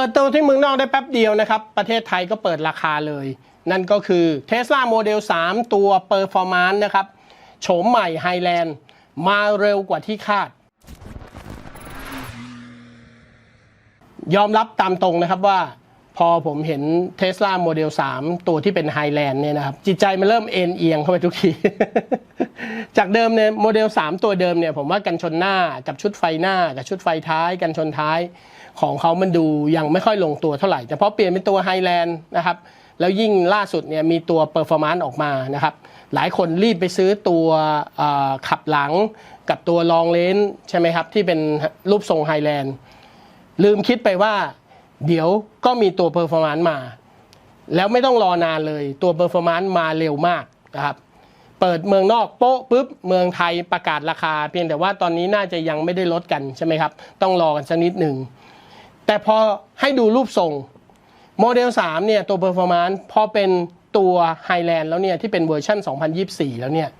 ปิดตัวที่เมืองนอกได้แป๊บเดียวนะครับ ประเทศไทยก็เปิดราคาเลย นั่นก็คือ Tesla Model 3 ตัว Performance นะครับ โฉมใหม่ Highland มาเร็วกว่าที่คาด ยอมรับตามตรงนะครับว่า พอผมเห็น Tesla Model 3 ตัวที่เป็น Highland เนี่ยนะครับ จิตใจมันเริ่มเอ็นเอียงเข้าไปทุกที จากเดิมเนี่ยโมเดล 3 ตัวเดิมเนี่ยผมว่ากันชนหน้ากับชุดไฟหน้า กับชุดไฟท้าย กันชนท้าย ของเขามันดูยังไม่ค่อยลงตัวเท่าไหร่ แต่พอเปลี่ยนเป็นตัว Highland นะครับแล้วยิ่งล่าสุดเนี่ยมีตัว Performance ออกมานะครับหลายคนรีบไปซื้อตัวขับหลังกับตัวลองเลนใช่ไหมครับ ที่เป็นรูปทรง Highland ลืมคิดไปว่า เดี๋ยวก็มีตัว Performance มา แล้วไม่ต้องรอนานเลยตัว Performance มาเร็วมากนะครับเปิดเมืองนอกโป๊ะปุ๊บเมืองไทยประกาศราคา เพียงแต่ว่าตอนนี้น่าจะยังไม่ได้ลดกันใช่ไหมครับ ต้องรอกันสักนิดหนึ่ง แต่พอให้ดูรูปทรงโมเดล3เนี่ยตัว Performance พอเป็นตัว Highland แล้วเนี่ยที่เป็นเวอร์ชัน2024 แล้วเนี่ย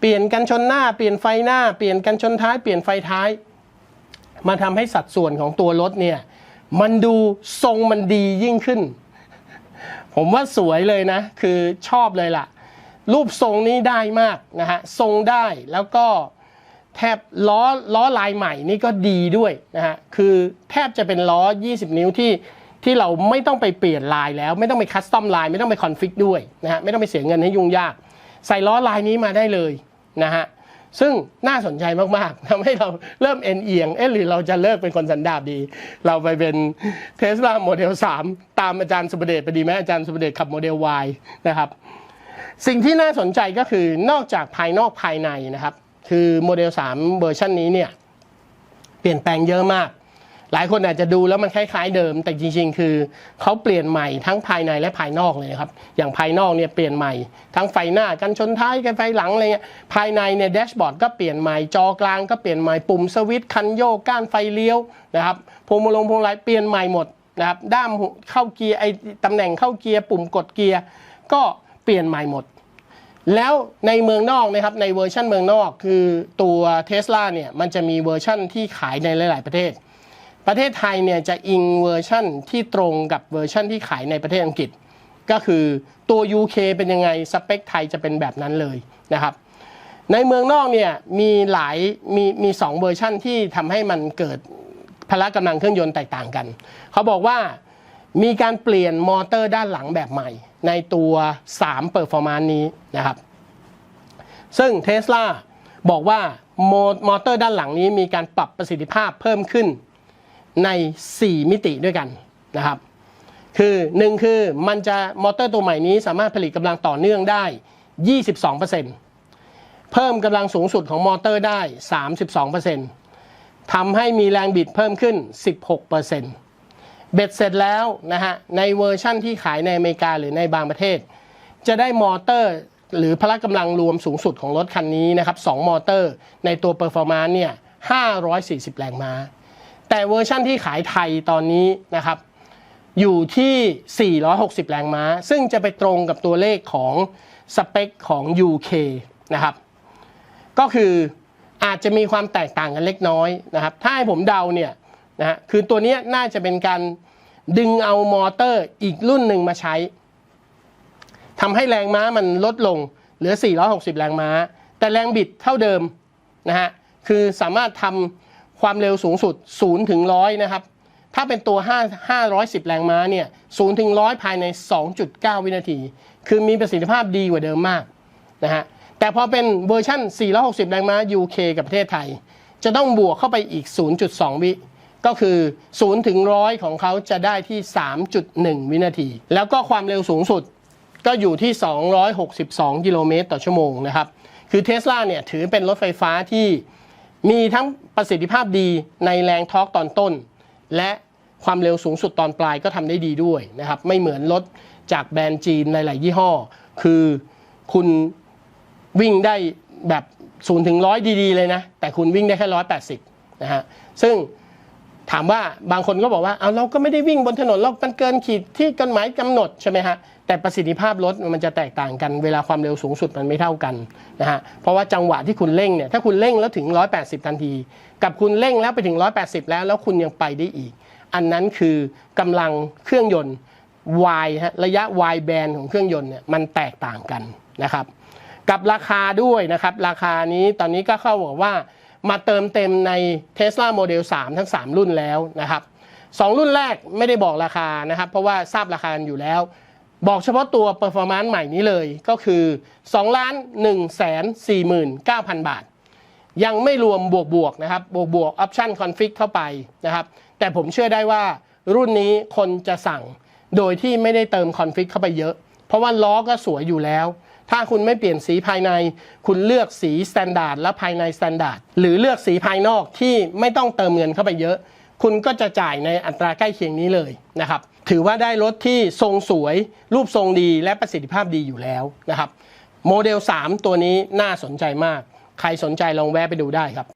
เปลี่ยนกันชนหน้าเปลี่ยนไฟหน้าเปลี่ยนกันชนท้ายเปลี่ยนไฟท้าย มาทำให้สัดส่วนของตัวรถเนี่ยมันดูทรงมันดียิ่งขึ้น ผมว่าสวยเลยนะ คือชอบเลยล่ะ รูปทรงนี้ได้มากนะฮะทรงได้แล้วก็ แทบล้อล้อลายใหม่นี่ก็ดีด้วยนะฮะคือแทบจะเป็นล้อ 20 นิ้วที่ที่เราไม่ต้องไปเปลี่ยนลายแล้ว ไม่ต้องไปคัสตอมลายไม่ต้องไปคอนฟิกด้วยนะฮะไม่ต้องไปเสียเงินให้ยุ่งยาก ใส่ล้อลายนี้มาได้เลยนะฮะซึ่งน่าสนใจมาก ๆทำให้เราเริ่มเอ็นเอียง เอ๊ะหรือเราจะเลิกเป็นคนสันดาบดี เราไปเป็นเทสลาโมเดล 3 ตามอาจารย์สุประเดชไปดีไหมอาจารย์สุประเดชขับโมเดล Y นะครับ สิ่งที่น่าสนใจก็คือนอกจากภายนอกภายในนะครับ คือโมเดล 3 เวอร์ชันนี้เนี่ยเปลี่ยนแปลงเยอะมาก หลายคนอาจจะดูแล้วมันคล้ายๆเดิม แต่จริง ๆ คือเขาเปลี่ยนใหม่ทั้งภายในและภายนอกเลยครับ อย่างภายนอกเนี่ยเปลี่ยนใหม่ทั้งไฟหน้ากันชนท้ายกันไฟหลังอะไรเงี้ยภายในเนี่ยแดชบอร์ดก็เปลี่ยนใหม่จอกลางก็เปลี่ยนใหม่ปุ่มสวิตช์คันโยกก้านไฟเลี้ยวนะครับพวงมาลงพวงมาลัยเปลี่ยนใหม่หมดนะครับด้ามเข้าเกียร์ไอตำแหน่งเข้าเกียร์ปุ่มกดเกียร์ก็เปลี่ยนใหม่หมด แล้วในเมืองนอกนะครับในเวอร์ชันเมืองนอกคือตัวเทสลาเนี่ยมันจะมีเวอร์ชันที่ขายในหลาย ๆ ประเทศ ประเทศไทยเนี่ยจะอิงเวอร์ชันที่ตรงกับเวอร์ชันที่ขายในประเทศอังกฤษ ก็คือตัว UK เป็นยังไงสเปคไทยจะเป็นแบบนั้นเลยนะครับในเมืองนอกเนี่ยมีหลายมีมีสองเวอร์ชันที่ทำให้มันเกิดพละกำลังเครื่องยนต์แตกต่างกัน เขาบอกว่า มีการเปลี่ยนมอเตอร์ด้านหลังแบบใหม่ ในตัว3 Performance นี้นะครับ ซึ่งเทสลาบอกว่ามมอเตอร์ด้านหลังนี้มีการปรับประสิทธิภาพเพิ่มขึ้นใน 4 มิติด้วยกันนะครับ คือ 1 คือมันจะมอเตอร์ตัวใหม่นี้สามารถผลิตกำลังต่อเนื่องได้ 22%เพิ่มกำลังสูงสุดของมอเตอร์ได้ 32%ทำให้มีแรงบิดเพิ่มขึ้น 16% เบ็ดเสร็จแล้วนะฮะในเวอร์ชั่นที่ขายในอเมริกาหรือในบางประเทศ จะได้มอเตอร์หรือพละกำลังรวมสูงสุดของรถคันนี้นะครับ2มอเตอร์ในตัว Performance เนี่ย540 แรงม้า แต่เวอร์ชั่นที่ขายไทยตอนนี้นะครับอยู่ที่ 460 แรงม้า ซึ่งจะไปตรงกับตัวเลขของสเปคของ UK นะครับ ก็คืออาจจะมีความแตกต่างกันเล็กน้อยนะครับ ถ้าให้ผมเดาเนี่ย นะฮะคือตัวนี้น่าจะเป็นการดึงเอามอเตอร์อีกรุ่นหนึ่งมาใช้ทำให้แรงม้ามันลดลงเหลือ 460 แรงม้า แต่แรงบิดเท่าเดิมนะฮะคือสามารถทำความเร็วสูงสุด 0 ถึง 100 นะครับ ถ้าเป็นตัว 5 510 แรงม้าเนี่ย 0 ถึง 100 ภายใน 2.9 วินาที คือมีประสิทธิภาพดีกว่าเดิมมากนะฮะแต่พอเป็นเวอร์ชัน460 แรงม้า UK กับประเทศไทย จะต้องบวกเข้าไปอีก 0.2 วิ ก็คือ0ถึง100ของเขาจะได้ที่ 3.1 วินาที แล้วก็ความเร็วสูงสุดก็อยู่ที่ 262 กิโลเมตรต่อชั่วโมงนะครับ คือเท sla เนี่ยถือเป็นรถไฟฟ้าที่มีทั้งประสิทธิภาพดีในแรงทอร์กตอนต้น และความเร็วสูงสุดตอนปลายก็ทำได้ดีด้วยนะครับ ไม่เหมือนรถจากแบรนด์จีนหลาย ๆ ยี่ห้อ คือคุณวิ่งได้แบบ0ูนถึงร้อยดี ๆ เลยนะ แต่คุณวิ่งได้แค่ร้อยแปดสิบนะฮะ ซึ่ง ถามว่าบางคนก็บอกว่าเอาเราก็ไม่ได้วิ่งบนถนนเรามันเกินขีดที่กฎหมายกำหนดใช่ไหมฮะแต่ประสิทธิภาพรถมันจะแตกต่างกันเวลาความเร็วสูงสุดมันไม่เท่ากันนะฮะเพราะว่าจังหวะที่คุณเร่งเนี่ยถ้าคุณเร่งแล้วถึง 180 ทันที กับคุณเร่งแล้วไปถึง 180 แล้วแล้วคุณยังไปได้อีก อันนั้นคือกำลังเครื่องยนต์ Y ฮะระยะ Y band ของเครื่องยนต์เนี่ยมันแตกต่างกันนะครับ กับราคาด้วยนะครับ ราคานี้ตอนนี้ก็เข้าบอกว่า มาเติมเต็มใน Tesla Model 3 ทั้ง 3 รุ่นแล้วนะครับสองรุ่นแรกไม่ได้บอกราคานะครับ เพราะว่าทราบราคากันอยู่แล้ว บอกเฉพาะตัว Performance ใหม่นี้เลยก็คือ 2 ล้าน1แสน49,000 บาท ยังไม่รวมบวกบวกนะครับบวกบวกออปชั่นคอนฟิกเข้าไปนะครับแต่ผมเชื่อได้ว่ารุ่นนี้คนจะสั่งโดยที่ไม่ได้เติมคอนฟิกเข้าไปเยอะ เพราะว่าล้อก็สวยอยู่แล้ว ถ้าคุณไม่เปลี่ยนสีภายใน คุณเลือกสีสแตนดาร์ดและภายในสแตนดาร์ดหรือเลือกสีภายนอกที่ไม่ต้องเติมเงินเข้าไปเยอะ คุณก็จะจ่ายในอัตราใกล้เคียงนี้เลยนะครับ ถือว่าได้รถที่ทรงสวย รูปทรงดีและประสิทธิภาพดีอยู่แล้วนะครับ โมเดล 3 ตัวนี้น่าสนใจมาก ใครสนใจลองแวะไปดูได้ครับ